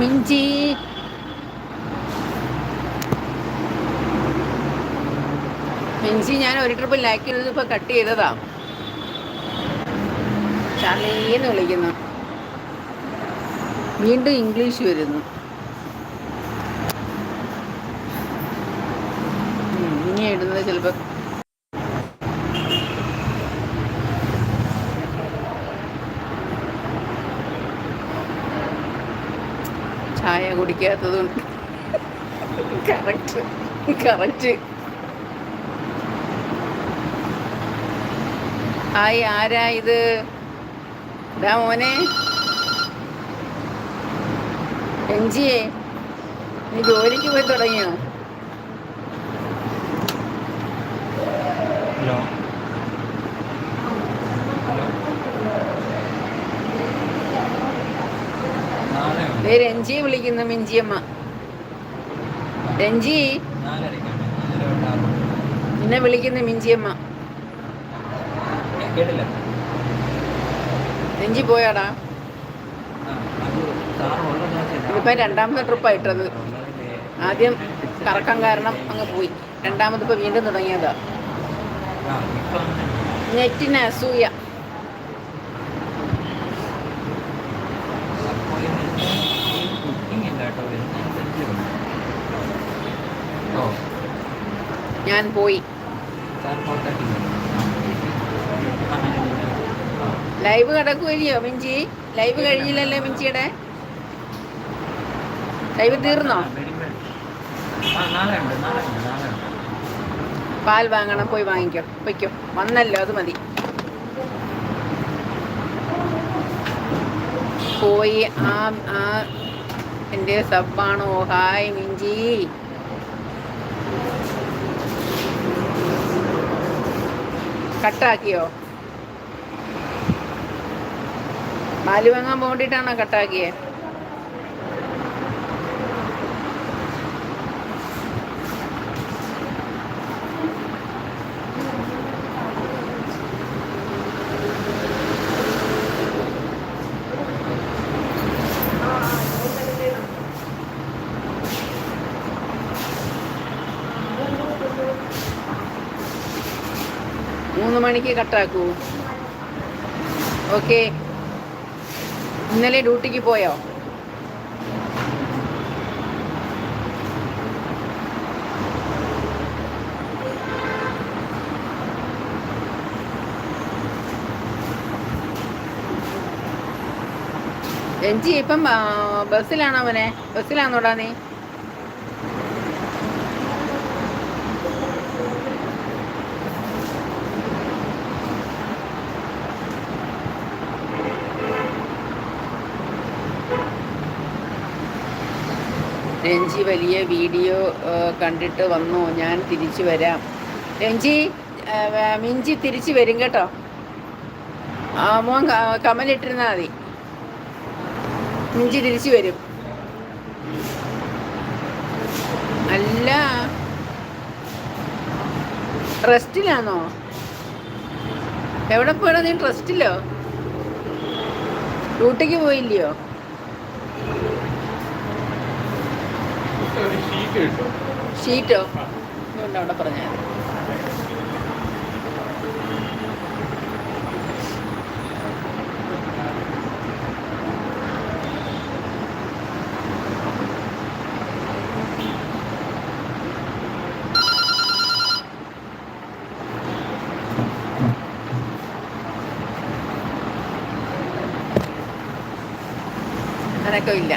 മിഞ്ചി. മിഞ്ചി ഞാൻ ഒരു trip like ചെയ്തത് ഇപ്പൊ കട്ട് ചെയ്തതാ. ചാർലീന്ന് വിളിക്കുന്നു. വീണ്ടും ഇംഗ്ലീഷ് വരുന്നു. ഇനി ഇടുന്നത് ചിലപ്പോ ചായ ആയി ആരാ ഇത്? ഇതാ മോനെ. എഞ്ചിയേ നീ ജോലിക്ക് പോയി തുടങ്ങിയോ? ഹലോ വിളിക്കുന്ന മിഞ്ചിയമ്മ. രഞ്ജി. നിന്നെ വിളിക്കുന്നു മിഞ്ചിയമ്മ. രഞ്ജി പോയാടാ. ഇതിപ്പോ രണ്ടാമത്തെ ട്രിപ്പായിട്ടത്. ഉള്ളതിന്റെ ആദ്യം കറക്കം കാരണം അങ്ങ് പോയി. രണ്ടാമത് ഇപ്പൊ വീണ്ടും തുടങ്ങിയതാ. ഇപ്പൊ നെറ്റിന് അസൂയ. ഞാൻ പോയി. ലൈവ് കിടക്കുമല്ലയോ മിഞ്ചി? ലൈവ് കഴിഞ്ഞില്ലല്ലേ മിഞ്ചിയുടെ? ലൈവ് തീർന്നോ? പാൽ വാങ്ങണം പോയി വാങ്ങിക്കോ പൊയ്ക്കോ. വന്നല്ലോ അത് മതി. പോയി ആ ആ എന്റെ സബ്ബാണോ? ഹായ് മിഞ്ചി. കട്ടാക്കിയോ? പാൽ വാങ്ങാൻ പോകണ്ടിട്ടാണോ കട്ടാക്കിയേ? മൂന്ന് മണിക്ക് കട്ടാക്കൂ. ഓക്കെ. ഇന്നലെ ഡ്യൂട്ടിക്ക് പോയോ? രഞ്ജി ഇപ്പം ബസ്സിലാണോ അവനെ ബസ്സിലാണോടാ നീ? രഞ്ജി വലിയ വീഡിയോ കണ്ടിട്ട് വന്നു. ഞാൻ തിരിച്ചു വരാം. രഞ്ജി മിഞ്ചി തിരിച്ചു വരും കേട്ടോ. ആ മോൻ കമലിട്ടിരുന്നാൽ മതി. മിഞ്ചി തിരിച്ചു വരും. അല്ല. ട്രസ്റ്റിലാണോ എവിടെ പോയടാ നീ ട്രസ്റ്റിലോ? ഡ്യൂട്ടിക്ക് പോയില്ലയോ? ഷീറ്റ്? അതുകൊണ്ട് അവിടെ പറഞ്ഞാൽ മതി. അനക്കമില്ല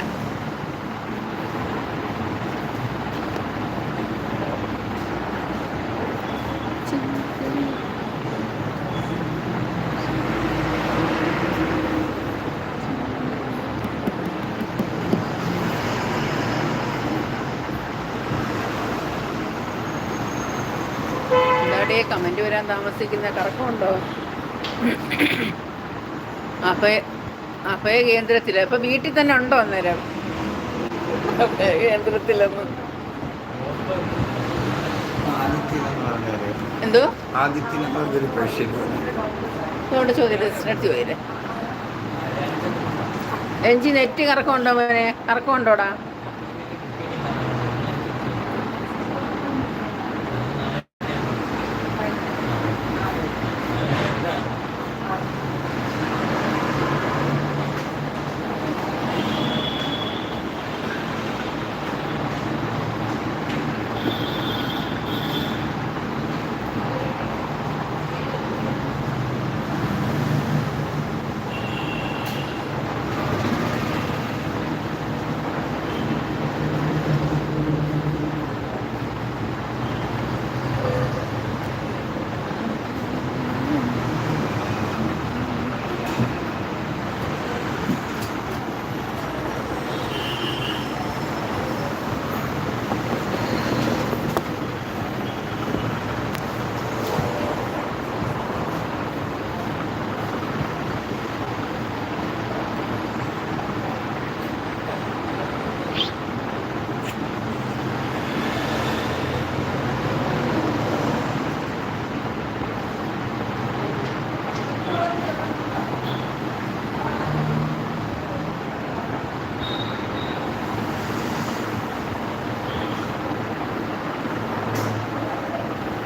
എന്താടേ കമന്റ് വരാൻ താമസിക്കുന്ന കറക്കമുണ്ടോ? അപ്പയ അപ്പയ കേന്ദ്രത്തിൽ അപ്പൊ വീട്ടിൽ തന്നെ ഉണ്ടോ അന്നേരം? അഭയ കേന്ദ്രത്തിലൊന്നും. എന്തോ? ആദിത്യൻ എന്ന് പറഞ്ഞൊരു പേഷ്യന്റ് അവിടെ ചോദ്യം അടുത്ത് ചോദ്യം രഞ്ജി നെറ്റ് കറക്കമുണ്ടോ മോനെ? കറക്കമുണ്ടോടാ?